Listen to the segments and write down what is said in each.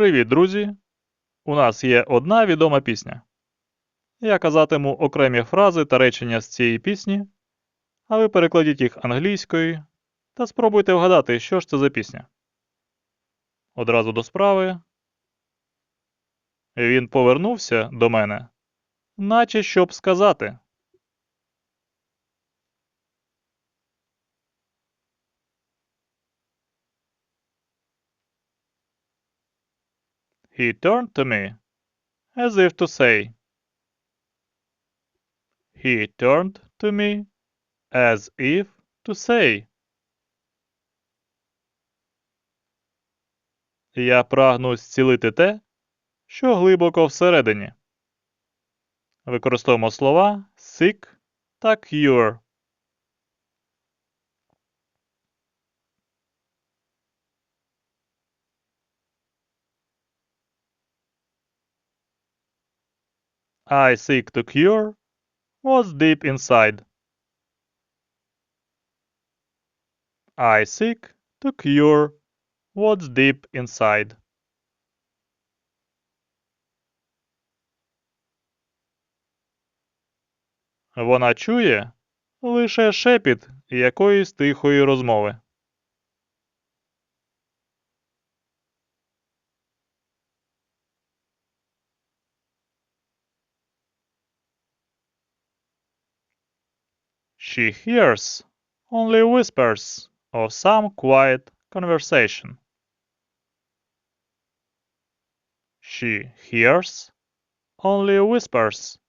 Привіт, друзі! У нас є одна відома пісня. Я казатиму окремі фрази та речення з цієї пісні, а ви перекладіть їх англійською та спробуйте вгадати, що ж це за пісня. Одразу до справи. Він повернувся до мене, наче щоб сказати. He turned to me, as if to say. He turned to me, as if to say. Я прагну зцілити те, що глибоко всередині. Використовуємо слова sick та cure. I seek to cure was deep inside. I seek to cure what's deep inside. Вона чує лише шепіт якоїсь тихої розмови. She hears only whispers of some quiet conversation. She hears only whispers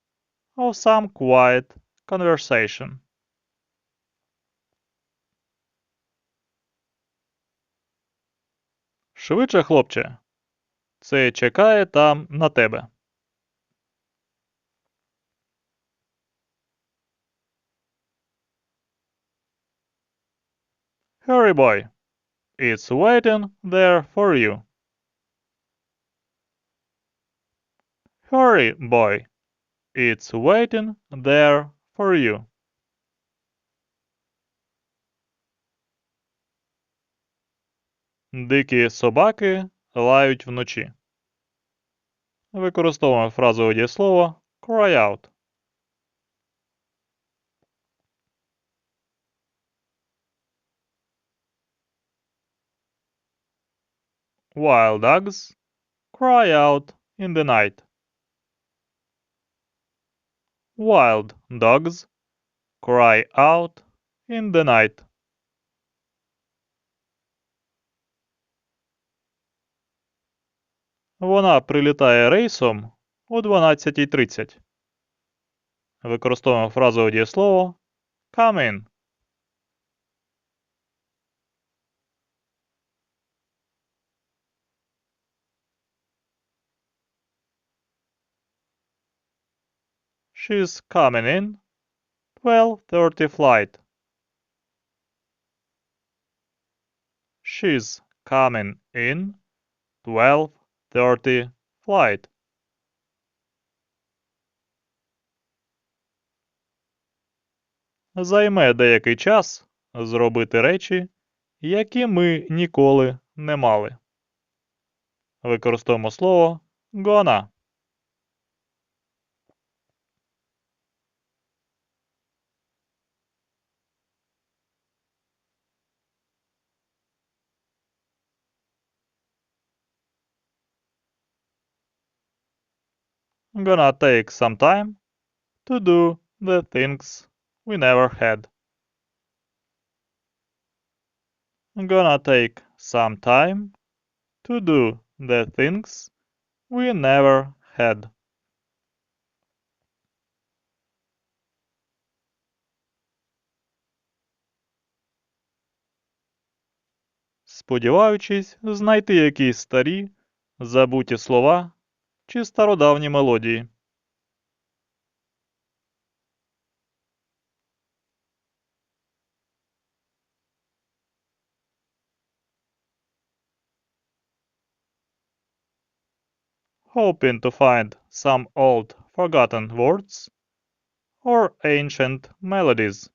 of some quiet conversation. Швидше, хлопче. Це чекає там на тебе. Hurry, boy. It's waiting there for you. Hurry, boy. It's waiting there for you. Дикі собаки лають вночі. Використовуємо фразове дієслово cry out. Wild dogs cry out in the night. Wild dogs cry out in the night. Вона прилітає рейсом о 12.30. Використовуємо фразове дієслово come in. She's coming in 12:30 flight. She's coming in 12:30 flight. Займе деякий час зробити речі, які ми ніколи не мали. Використовуємо слово gonna. Gonna take some time to do the things we never had. Gonna take some time to do the things we never had. Сподіваючись знайти якісь старі, забуті слова чи стародавні мелодії. Hoping to find some old forgotten words or ancient melodies.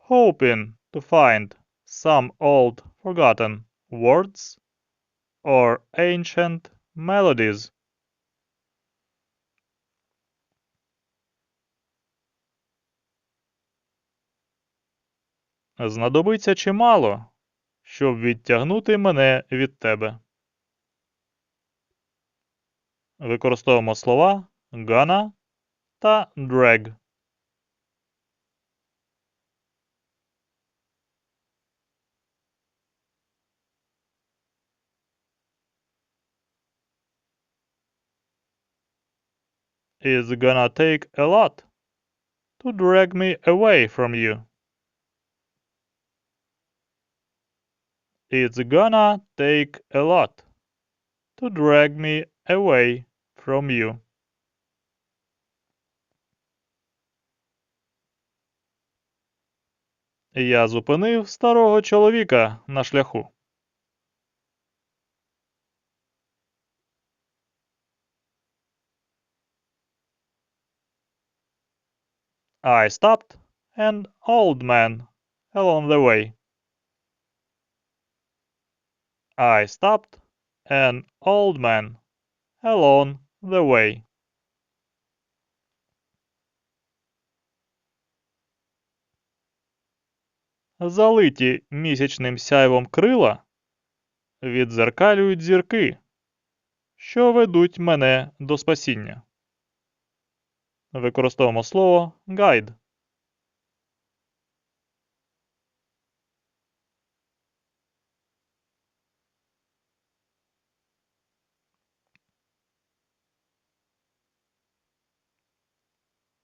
Hoping to find some old forgotten words or ancient melodies. Знадобиться чимало, щоб відтягнути мене від тебе. Використовуємо слова gonna та drag. It's gonna take a lot to drag me away from you. It's gonna take a lot to drag me away from you. Я зупинив старого чоловіка на шляху. I stopped an old man along the way. I stopped an old man along the way. Залиті місячним сяйвом крила відзеркалюють зірки, що ведуть мене до спасіння. Використовуємо слово guide.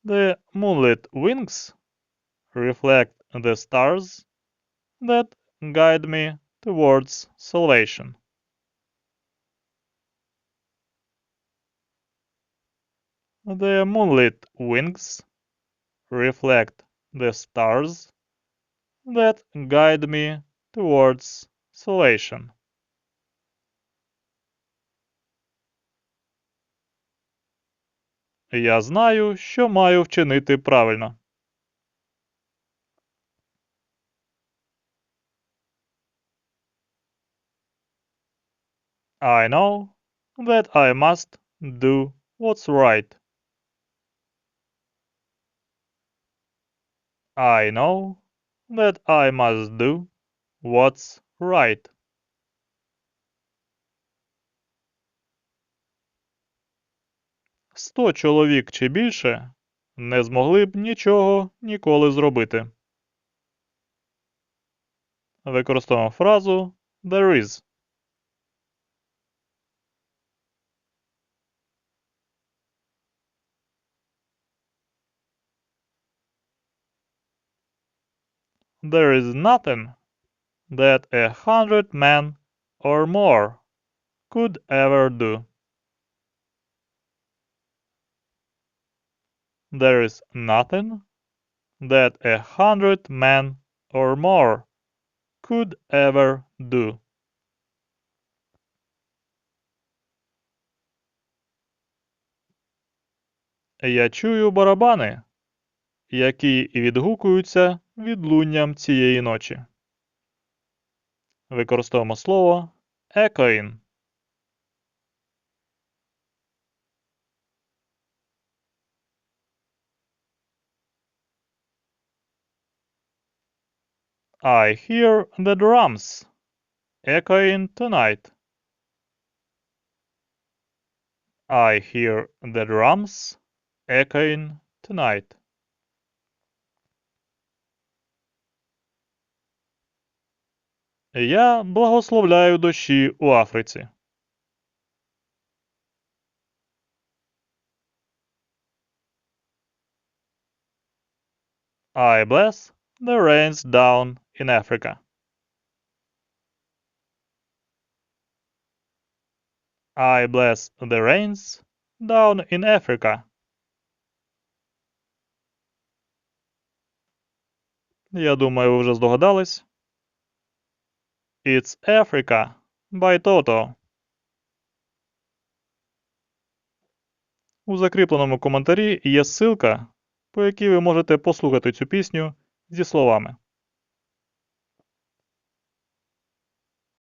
The moonlit wings reflect the stars that guide me towards salvation. The moonlit wings reflect the stars that guide me towards salvation. Я знаю, що маю вчинити правильно. I know that I must do what's right. I know that I must do what's right. Сто чоловік чи більше не змогли б нічого ніколи зробити. Використовуємо фразу there is. There is nothing that a hundred men or more could ever do. There is nothing that a hundred men or more could ever do. Я чую барабани, які відгукуються відлунням цієї ночі. Використовуємо слово echoing. I hear the drums echoing tonight. I hear the drums echoing tonight. Я благословляю дощі у Африці. I bless the rains down in Africa. I bless the rains down in Africa. Я думаю, ви вже здогадались. It's Africa by Toto. У закріпленому коментарі є ссылка, по якій ви можете послухати цю пісню зі словами.